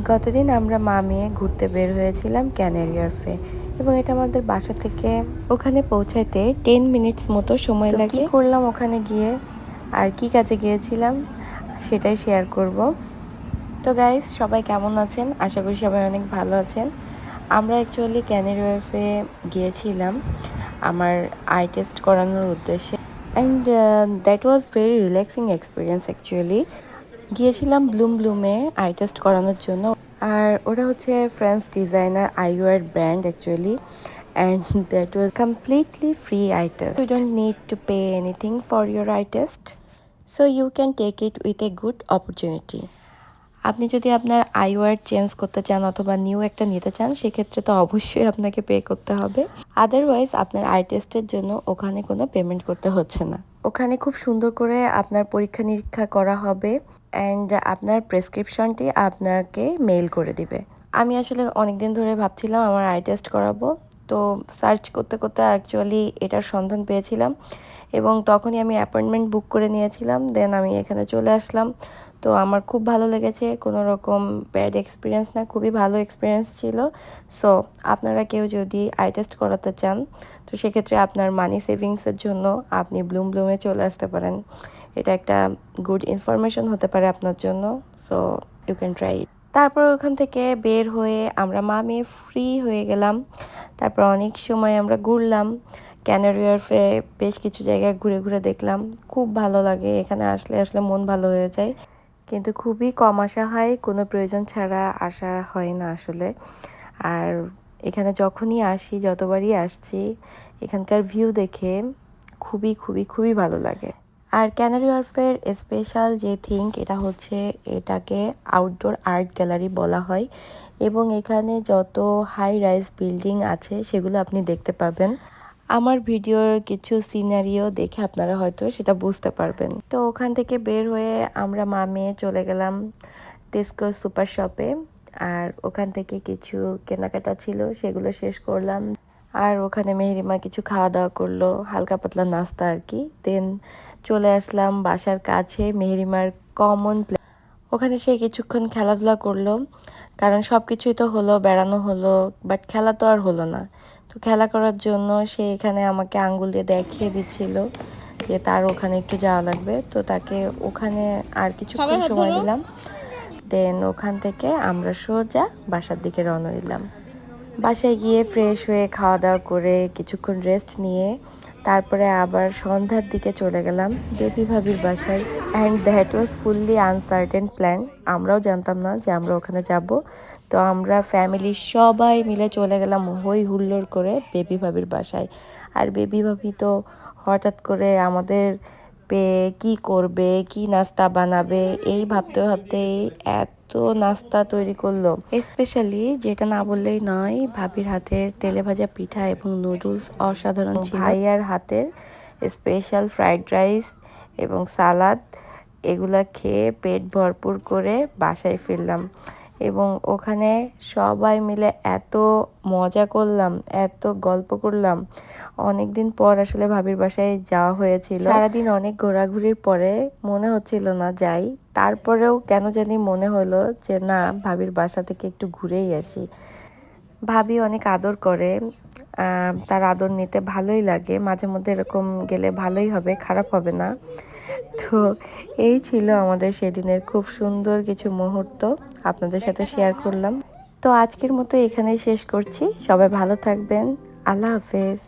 গতদিন আমরা মা মেয়ে ঘুরতে বের হয়েছিলাম ক্যানারি অর্ফে এবং এটা আমাদের বাসা থেকে ওখানে পৌঁছাইতে টেন মিনিটস মতো সময় লাগে। করলাম ওখানে গিয়ে? আর কি কাজে গিয়েছিলাম? সেটাই শেয়ার করব। তো গাইস সবাই কেমন আছেন? আশা করি সবাই অনেক ভালো আছেন। আমরা অ্যাকচুয়ালি ক্যানারি ওয়ার্ফে গিয়েছিলাম আমার আই টেস্ট করানোর উদ্দেশ্যে। And that was very relaxing experience actually গিয়েছিলাম ব্লুম ব্লুমে আই টেস্ট করানোর জন্য। আর ওটা হচ্ছে French designer eyewear brand actually and that was completely free eye test you don't need to pay anything for your eye test so you can take it with a good opportunity আপনি যদি আপনার আইওয়ার change করতে চান অথবা new একটা নিতে চান, সেক্ষেত্রে তো অবশ্যই আপনাকে পে করতে হবে। আদারওয়াইজ আপনার আই টেস্টের জন্য ওখানে কোনো পেমেন্ট করতে হচ্ছে না। ওখানে খুব সুন্দর করে আপনার পরীক্ষা নিরীক্ষা করা হবে। অ্যান্ড আপনার প্রেসক্রিপশনটি আপনাকে মেইল করে দিবে। আমি আসলে অনেক দিন ধরে ভাবছিলাম আমার আই টেস্ট করাবো। তো সার্চ করতে করতে অ্যাকচুয়ালি এটার সন্ধান পেয়েছিলাম এবং তখনই আমি অ্যাপয়েন্টমেন্ট বুক করে নিয়েছিলাম। দেন আমি এখানে চলে আসলাম। তো আমার খুব ভালো লেগেছে। কোনো রকম ব্যাড এক্সপিরিয়েন্স না, খুবই ভালো এক্সপিরিয়েন্স ছিল। সো আপনারা কেউ যদি আই টেস্ট করাতে চান, তো সেক্ষেত্রে আপনার মানি সেভিংসের জন্য আপনি ব্লুম ব্লুমে চলে আসতে পারেন। এটা একটা গুড ইনফরমেশন হতে পারে আপনার জন্য সো ইউ ক্যান ট্রাই তারপর ওখান থেকে বের হয়ে আমরা মা মেয়ে ফ্রি হয়ে গেলাম। তারপর অনেক সময় আমরা ঘুরলাম ক্যানারি ওয়ার্ফে বেশ কিছু জায়গায় ঘুরে ঘুরে দেখলাম। খুব ভালো লাগে, এখানে আসলে আসলে মন ভালো হয়ে যায়। কিন্তু খুবই কম আসা হয়, কোনো প্রয়োজন ছাড়া আসা হয় না আসলে। আর এখানে যখনই আসি, যতবারই আসছি, এখানকার ভিউ দেখে খুবই খুবই খুবই ভালো লাগে। আর ক্যানারি ওয়ার্ফের স্পেশাল যে থিঙ্ক এটা হচ্ছে এটাকে আউটডোর আর্ট গ্যালারি বলা হয়। এবং এখানে যত হাই রাইজ বিল্ডিং আছে, সেগুলো আপনি দেখতে পাবেন আমার ভিডিওর কিছু সিনারিও দেখে আপনারা হয়তো সেটা বুঝতে পারবেন। তো ওখান থেকে বের হয়ে আমরা মা মেয়ে চলে গেলাম টেস্কো সুপার শপে আর ওখান থেকে কিছু কেনাকাটা ছিল, সেগুলো শেষ করলাম। আর ওখানে মেহেরিমা কিছু খাওয়া দাওয়া করল, হালকা পাতলা নাস্তা আর কি। দেন চলে আসলাম বাসার কাছে মেহেরিমার কমন ওখানে সে কিছুক্ষণ খেলাধুলা করল কারণ সব কিছুই তো হলো বেড়ানো হলো বাট খেলা তো আর হলো না। তো খেলা করার জন্য সে এখানে আমাকে আঙ্গুল দিয়ে দেখিয়ে দিচ্ছিল যে তার ওখানে একটু যাওয়া লাগবে। তো তাকে ওখানে আর কিছুক্ষণ সময় দিলাম। দেন ওখান থেকে আমরা সোজা বাসার দিকে রওনা দিলাম। বাসায় গিয়ে ফ্রেশ হয়ে খাওয়া দাওয়া করে কিছুক্ষণ রেস্ট নিয়ে তারপরে আবার সন্ধ্যার দিকে চলে গেলাম বেবি ভাবির বাসায় and that was fully uncertain plan আমরাও জানতাম না যে আমরা ওখানে যাব। তো আমরা ফ্যামিলির সবাই মিলে চলে গেলাম হই হুল্লোড় করে বেবি ভাবির বাসায়। আর বেবি ভাবি তো হঠাৎ করে আমাদের পেয়ে কী করবে, কি নাস্তা বানাবে, এই ভাবতে ভাবতে এত নাস্তা তৈরি করল। স্পেশালি যেটা না বললেই নয়, ভাবির হাতের তেলে ভাজা পিঠা এবং নুডলস অসাধারণ ভাইয়ার হাতের স্পেশাল ফ্রাইড রাইস এবং সালাদ, এগুলা খেয়ে পেট ভরপুর করে বাসায় ফিরলাম এবং ওখানে সবাই মিলে এত মজা করলাম, এত গল্প করলাম। অনেক দিন পর আসলে ভাবির বাসায় যাওয়া হয়েছিল। সারাদিন অনেক ঘোরাঘুরির পরে মনে হচ্ছিল না যাই তারপরেও কেন জানি মনে হলো যে, না, ভাবির বাসা থেকে একটু ঘুরেই আসি। ভাবি অনেক আদর করে তার আদর নিতে ভালোই লাগে। মাঝে মধ্যে এরকম গেলে ভালোই হবে, খারাপ হবে না। তো এই ছিল আমাদের সেদিনের খুব সুন্দর কিছু মুহূর্ত আপনাদের সাথে শেয়ার করলাম। তো আজকের মতো এখানেই শেষ করছি। সবাই ভালো থাকবেন। আল্লাহ হাফেজ।